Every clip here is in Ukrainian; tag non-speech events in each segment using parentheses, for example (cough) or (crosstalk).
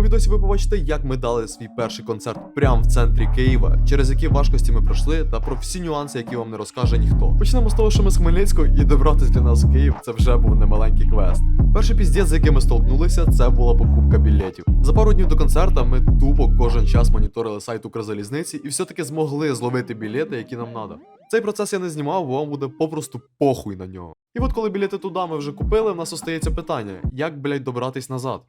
цьому відосі ви побачите, як ми дали свій перший концерт прямо в центрі Києва, через які важкості ми пройшли, та про всі нюанси, які вам не розкаже ніхто. Почнемо з того, що ми з Хмельницького і добратися для нас в Київ це вже був немаленький квест. Перший піздець, з яким ми столкнулися, це була покупка білетів. За пару днів до концерта ми тупо кожен час моніторили сайт Укрзалізниці і все-таки змогли зловити білети, які нам треба. Цей процес я не знімав, бо вам буде попросту похуй на нього. І от коли білети туди ми вже купили, в нас остається питання: як, блядь, добратись назад?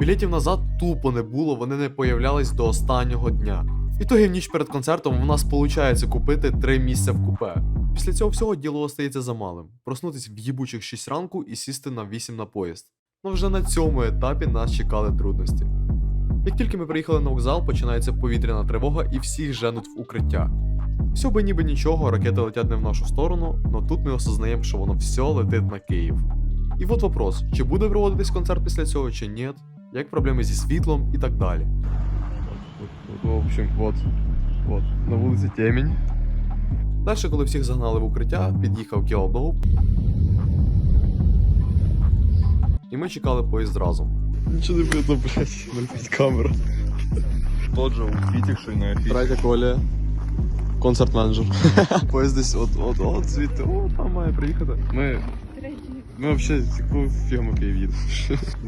Білетів назад тупо не було, вони не появлялись до останнього дня. І тоді в ніч перед концертом у нас виходить купити три місця в купе. Після цього всього діло остається замалим: проснутись в їбучих 6 ранку і сісти на 8 на поїзд. Ну вже на цьому етапі нас чекали трудності. Як тільки ми приїхали на вокзал, починається повітряна тривога і всіх женуть в укриття. Все би ніби нічого, ракети летять не в нашу сторону, но тут ми осознаємо, що воно все летить на Київ. І от вопрос: чи буде проводитись концерт після цього, чи ні, як проблеми зі світлом і так далі. В общем, от, от, на вулиці Темінь. Далі, коли всіх загнали в укриття, під'їхав Кіалдоуп. І ми чекали поїзд разом. Нічого не видно, блядь, мальпить камера. Тот же увидевший на афише. Третя колія. Концерт менеджер. Поїзд десь от, от, от звідти, о, там має приїхати. Ми. Ми взагалі яку фігму Київ їдемо.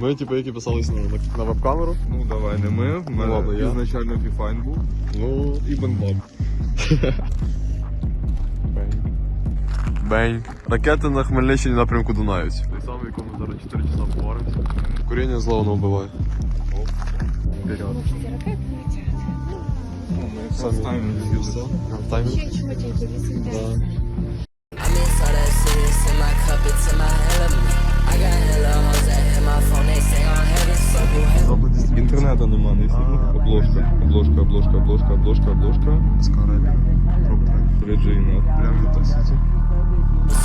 Ми, типу, які писались на, на, на веб-камеру. Ну давай, не ми. В мене ладно, я. ізначально Фіфайн був. Ну, І Бенблам. Бень. Ракети на Хмельниччині напрямку Дунають. Той самий, якому зараз 4 часа поваримося. Куріння не вбиває. Вперед. Ну, фастайм з'їли. Таймінг? Еще чего-то I'm in so that serious in my cup, it's in my element. I got hella hoes that hit my phone, they say I'm heaven, so who has Інтернету нема, не. Обложка, обложка, обложка, обложка, обложка, обложка. Скарабі. Реджина. Прямо тут сіті.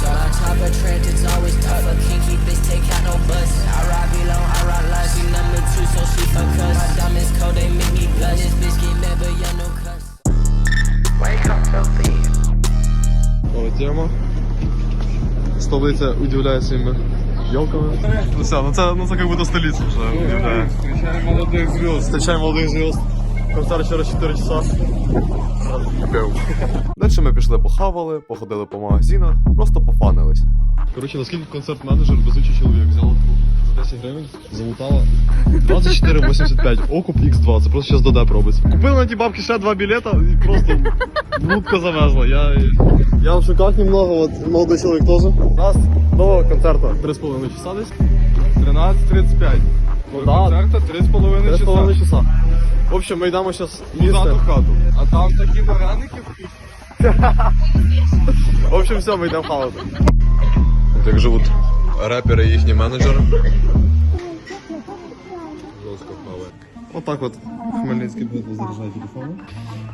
So my chopper trench is always tough. A kinky bitch take out no bus. I ride below, I ride live. She number two, so she fuck us. My diamonds cold, they make me blush. This bitch get mad, but yeah, no cuss. Wake Нова тема. Столиця удивляє своїми йолками. Ну все, ну це, ну це як будто столиця вже удивляє. Встречаем молодых звезд. Встречаем молодых звезд. Концерт через 4 часа. Далі ми пішли похавали, походили по магазинах, просто пофанились. Коротше, наскільки концерт-менеджер безучий чоловік взяла за 10 гривень, залутала 24,85, окуп X2, це просто зараз до деп робиться. Купили на ті бабки ще два білета і просто лутка завезла. Я, я в шоках немного, от молодий чоловік теж. У нас до концерту 3,5 часа десь. 13.35. До да. концерта 3,5 часа. 3,5 часа. В общем, ми йдемо зараз Назад у хату. А там такі вареники В (laughs) общем, все, ми йдемо хавати. От як живуть репери і їхні менеджери. Жорстко хаває. Отак от Хмельницький буде заряджає телефони.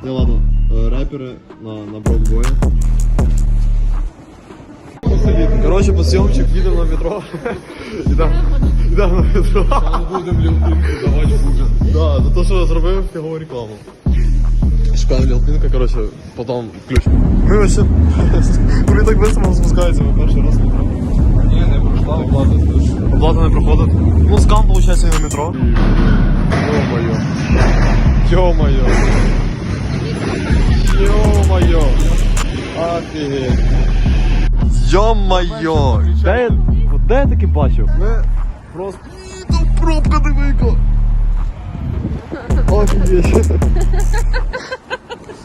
Не ладно, е, репери на, на брокбої. Коротше, по зйомчик їдемо на метро. Йдемо йдемо на метро. Будемо лілпинку давати бужен. Да, за те, що зробив фігову рекламу. Шукаємо лілпинка, коротше, потім ключ. Ми ось (laughs) Вони так весело спускаються, ми перший раз в метро. Ні, не пройшла оплата слушай. Оплата не проходить. Ну, скам, виходить, на метро. Ё-моё. Ё-моё. Ё-моё. Офігеть. Ё-моё. Де я, от де я таки бачив? Ми просто... Ні, Там пробка дивика. Офігеть. (laughs)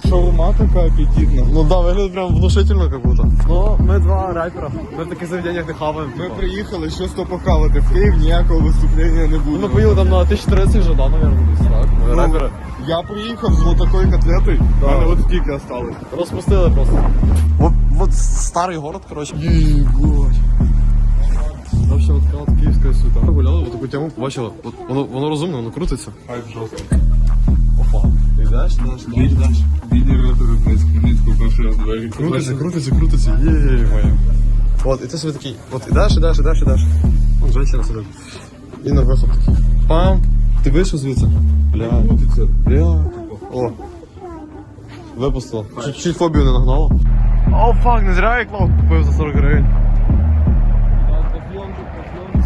Шаурма така апетитна. Ну да, виглядає прям внушительно как будто. Ну, ми два репера. Ми в таких заведеннях не хаваємо. Ми приїхали щось похавати. В Київ ніякого виступлення не буде. Ну, ми поїли там на 1030 вже, да, наверное, десь, так? Ну, репери. Я приїхав з вот такою котлетою, Да. в мене от скільки осталось. Розпустили просто. Вот, вот старый город, короче. Ебать. Вообще, вот київська суета. Ми гуляли, вот таку тему побачили. От, воно, воно розумне, воно крутиться. Хайп жорстко. Йдеш, йдеш, йдеш. Бідні репери з Хмельницького перший раз двері. Крутиться, крутиться, крутиться. Єй, моє. От, і ти собі такий, от ідеш, ідеш, ідеш, ідеш. Вон женщина сидить. І на виход такий. Пам. Ти вийшов звідси? Бля. Крутиться. Бля. О. Випустило. Чуть, чуть фобію не нагнало. О, фак, не зря я клав купив за 40 гривень.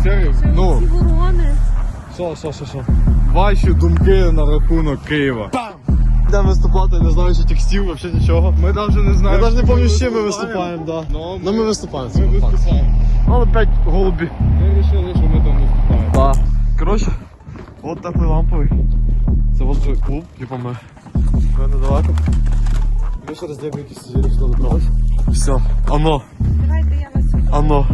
Серйозно? Ну. Що, що, що, що? Ваші думки на рахунок Києва. Йдемо виступати, не знаю, чи текстів, взагалі нічого. Ми навіть не Я знаємо. навіть не що пам'ятаю, з чим ми виступаємо, да. Ну, Ну ми виступаємо. Ми виступаємо. Але опять голубі. Ми вирішили, що ми там виступаємо. Да. Коротше, от теплий ламповий. Це от же клуб, типу ми. Ми недалеко. Ми ще раз дякую, які сиділи, що добралось. Все, оно, Давайте я вас сюди. оно.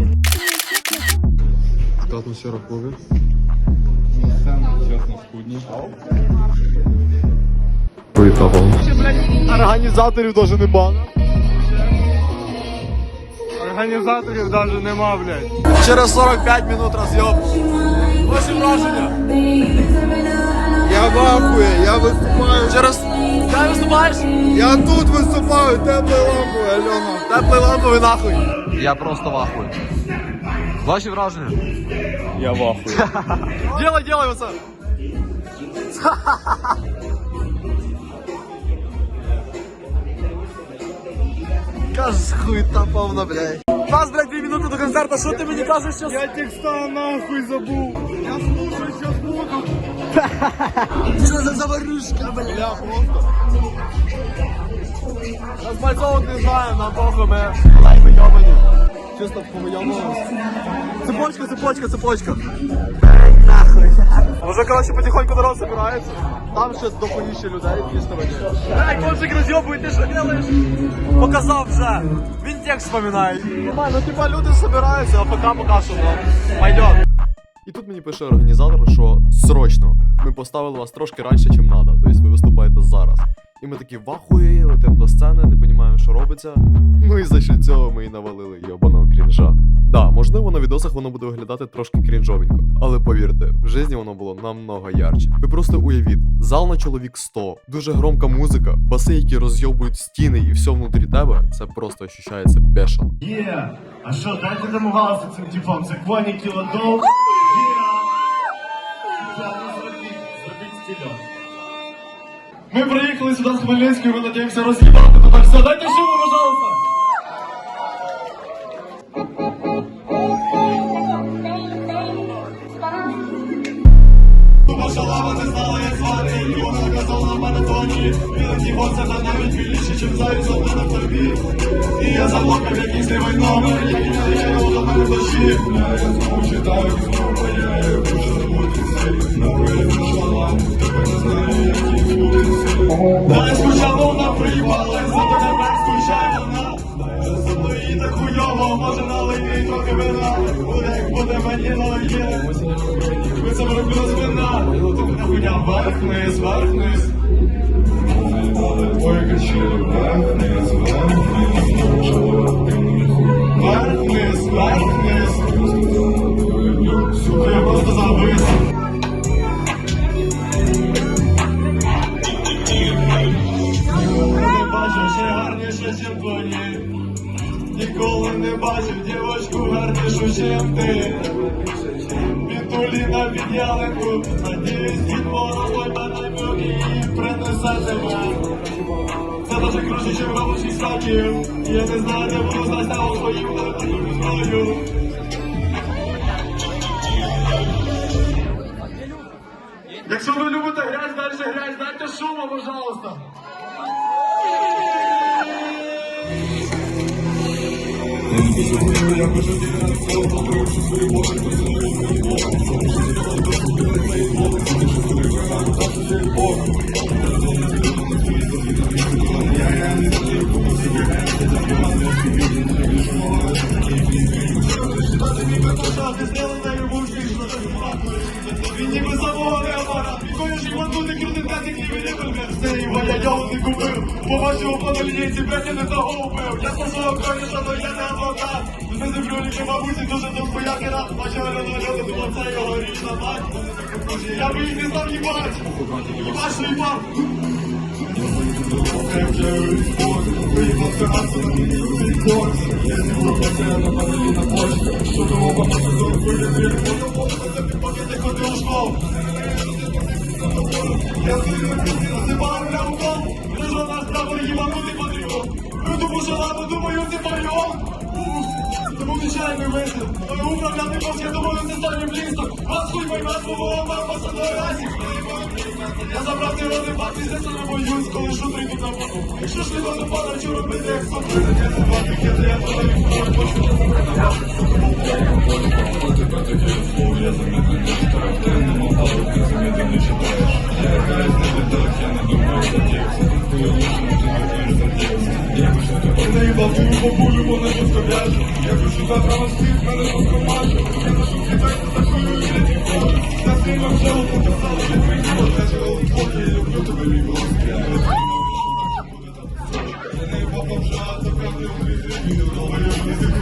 Така атмосфера в клубі. Чесно, скудні. Організаторів даже нема. Організаторів навіть нема, блядь. Через 45 минут розйоб. Ваші враження. Я в ахуї, я виступаю. Через... Ти виступаєш? Я тут виступаю, теплий лампою, Альона. Теплий ламповий нахуй. Я просто в ахуї. Ваші враження? Я в ахуї. (laughs) Делай, делай оце. (laughs) Каз хуйта повна, блядь. Нас, блядь, дві минути до концерту, що ти мені кажеш зараз? Я текста нахуй забув. Я слушаю, сейчас буду. (laughs) Що за заварушка, блядь? Я просто. Розмальцовувати не знаю, нам похуй, ми лай ми йобані. Чисто повийомились. Цепочка, цепочка, цепочка. Нахуй. Уже, коротше, потихоньку народ собирається. Там ще дохуїще людей, дійсно мені. Ей, кончик розйобує, ти що делаєш? Показав вже. Він текст вспоминає. Ну, типа, люди собираються, а пока пока пойдет. І тут мені пише організатор, що срочно. Ми поставили вас трошки раніше, ніж треба. Тобто ви виступаєте зараз. І ми такі вахує, летимо до сцени, не розуміємо, що робиться. Ну і за що цього ми і навалили йобаного крінжа. Да, відосах воно буде виглядати трошки крінжовенько, але повірте, в житті воно було намного ярче. Ви просто уявіть, зал на чоловік 100, дуже громка музика, баси, які розйобують стіни і все внутрі тебе, це просто ощущається бешено. Є! А що, дайте домагався цим типом, це зробіть стільон. Ми приїхали сюди з Хмельницької, ми надіємося роз'їбати. Тепер все, дайте шуму, пожалуйста! Хлопця за навіть більше, чим заяць одна на тобі. І я заблокав якийсь лівий номер, який дає до мене. Бля, я знову читаю, знову паяю, хочу забути все. Нахуй шалам, тепер не знаю, які бути Далі скучала, вона приїбала, за мене так скучає вона. За мною їй так хуйово, може налий трохи вина. Буде як буде мені налиє. Ви це робили з вина. Ти мене хуйня вверх-вниз, вверх-вниз. Вверх-вниз, вверх-вниз. Сука, я просто завис. Не бачив ще гарніше, чим твої. Ніколи не бачив дівочку гарнішу, чим ти. Вітуліна від ялинку, надіюсь, від мого мене і принесе тебе. Це дуже круче, чим робочий стаків. Я не знаю, де буду знати на своїм, знаю. Якщо ви любите грязь, далі грязь, дайте шуму, пожалуйста. Він ніби замовлений апарат, Коли ж його так як ніби не вибір. Старий я його не купив, побачив по лінійці, блядь, я не того вбив. Я конечно, но я не адвокат. Не землю ліки бабусі, дуже до боякера. Бачили на дорогу, думав, це його річна мать. Я би їх не їбать. Їбаш, що їбав. Я думаю, що ладно, думаю, ти пайом. Вистріл. Ой, управляти це стане в Вас хуй мой вас було, вам посадили разі. Я забрав ти роди, два це не боюсь, коли шутри тут на боку. Якщо ж не до пана, що робити, як сопри, я не пікети, я подаю Я хочу завтра вас всіх мене. Я ношу кидайте такою я ніколи. Я сильно вже показала, що твій. Я живу в полі, я люблю тебе, мій голос. Я не їбав бомжа, то правди у грізі. Довго я не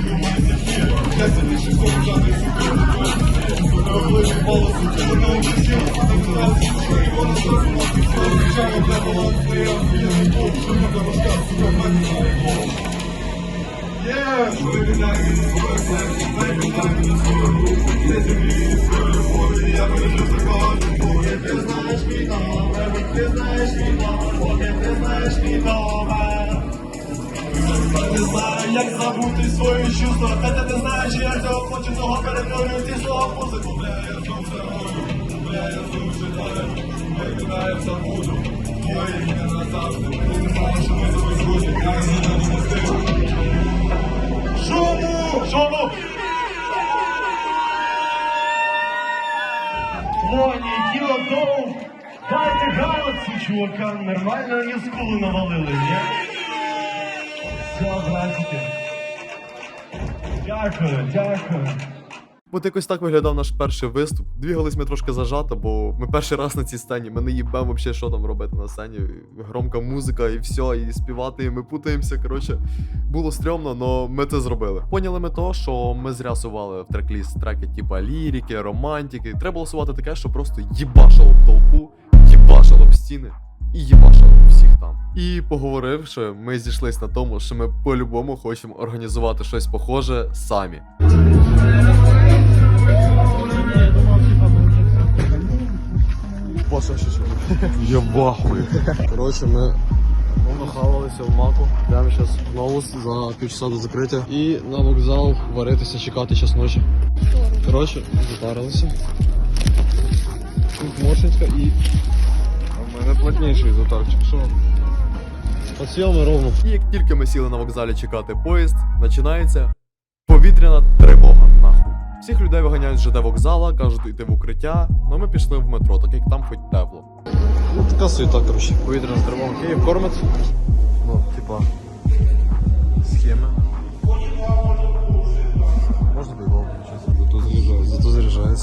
знаєш мій номер. Не знаю, як забути свої чувства, Хотя ти не знаєш, я цього хочу, того перетворюю ці слова музику, бля, я знову все бля, я житаю, виглядає все буду, ой, не назавжди, не знаю, що ми тобі згодні, я не не стигну. Шуму! Шуму! Лоні, Кіла Доу, дайте галасу, чувакам, нормально вони скулу навалили, ні? Все, братики. Дякую, дякую. От якось так виглядав наш перший виступ. Двігались ми трошки зажато, бо ми перший раз на цій сцені. Ми не їбемо взагалі, що там робити на сцені. Громка музика і все, і співати, і ми путаємося. Коротше, було стрьомно, але ми це зробили. Поняли ми то, що ми зря сували в трек-ліст треки, типа лірики, романтики. Треба було сувати таке, що просто їбашило б толпу, стіни. І їбашило б всіх там. І поговоривши, ми зійшлись на тому, що ми по-любому хочемо організувати щось похоже самі. Я. (laughs) Коротше, ми нахавалися в маку. Йдемо зараз в новус за півчаса до закриття. І на вокзал варитися, чекати час ночі. Коротше, запарилися. Тут мошенька і мене плотніший затарчик. Що? Посіяли ровно. І як тільки ми сіли на вокзалі чекати поїзд, починається повітряна тривога нахуй. Всіх людей виганяють з ЖД вокзала, кажуть йти в укриття, але ми пішли в метро, так як там хоч тепло. Ну така суєта, коротше. Повітряна тривога Київ кормить. Ну, типа. Схеми.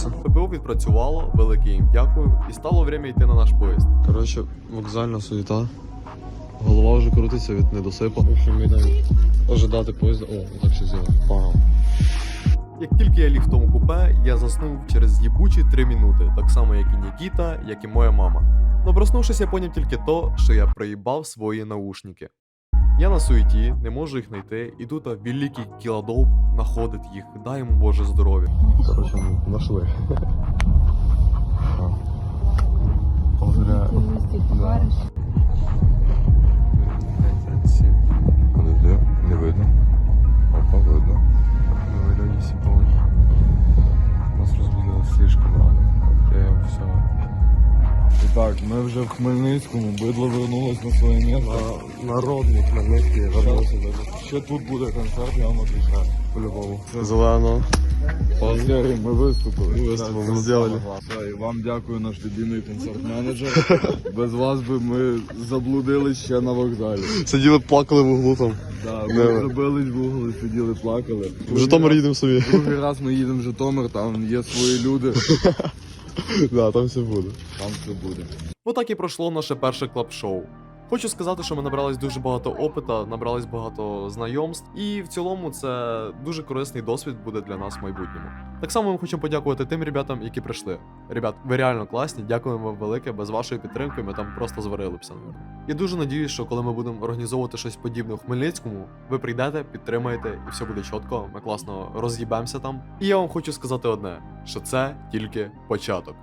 Зато заряджається. ППО відпрацювало, велике їм дякую, і стало время йти на наш поїзд. Коротше, вокзальна суєта. Голова вже крутиться від недосипу. В ми йдемо ожидати поїзда. О, так ще зробив. Погнав. Як тільки я ліг в тому купе, я заснув через їбучі три минути, так само як і Нікіта, як і моя мама. Но проснувшись, я поняв тільки то, що я проїбав свої наушники. Я на суеті, не можу їх знайти, і тут великий кіладов знаходить їх. Дай йому Боже здоров'я. Короче, нашли. Подожди, не видно. Опа, видно. Нас розбудили слишком рано. Я все. І так, ми вже в Хмельницькому, бидло вернулось на своє місце. Народний Хмельницький вернувся Ще тут буде концерт, я вам отвечаю. по-любому. Зелено. Сергій, ми виступили. Ми виступили, ми зробили. І вам дякую, наш любимий концерт-менеджер. (laughs) Без вас би ми заблудились ще на вокзалі. Сиділи, плакали в углу там. Да, Не. ми забились в угол сиділи, плакали. В Житомир їдемо собі. Другий раз ми їдемо в Житомир, там є свої люди, (laughs) Да, там все буде. там все буде. Отак і пройшло наше перше клаб-шоу. Хочу сказати, що ми набрались дуже багато опита, набрались багато знайомств, і в цілому це дуже корисний досвід буде для нас в майбутньому. Так само ми хочемо подякувати тим ребятам, які прийшли. Ребят, ви реально класні, дякуємо вам велике. Без вашої підтримки ми там просто зварилися. Я дуже надіюсь, що коли ми будемо організовувати щось подібне у Хмельницькому, ви прийдете, підтримаєте, і все буде чітко. Ми класно роз'їбемося там. І я вам хочу сказати одне: що це тільки початок.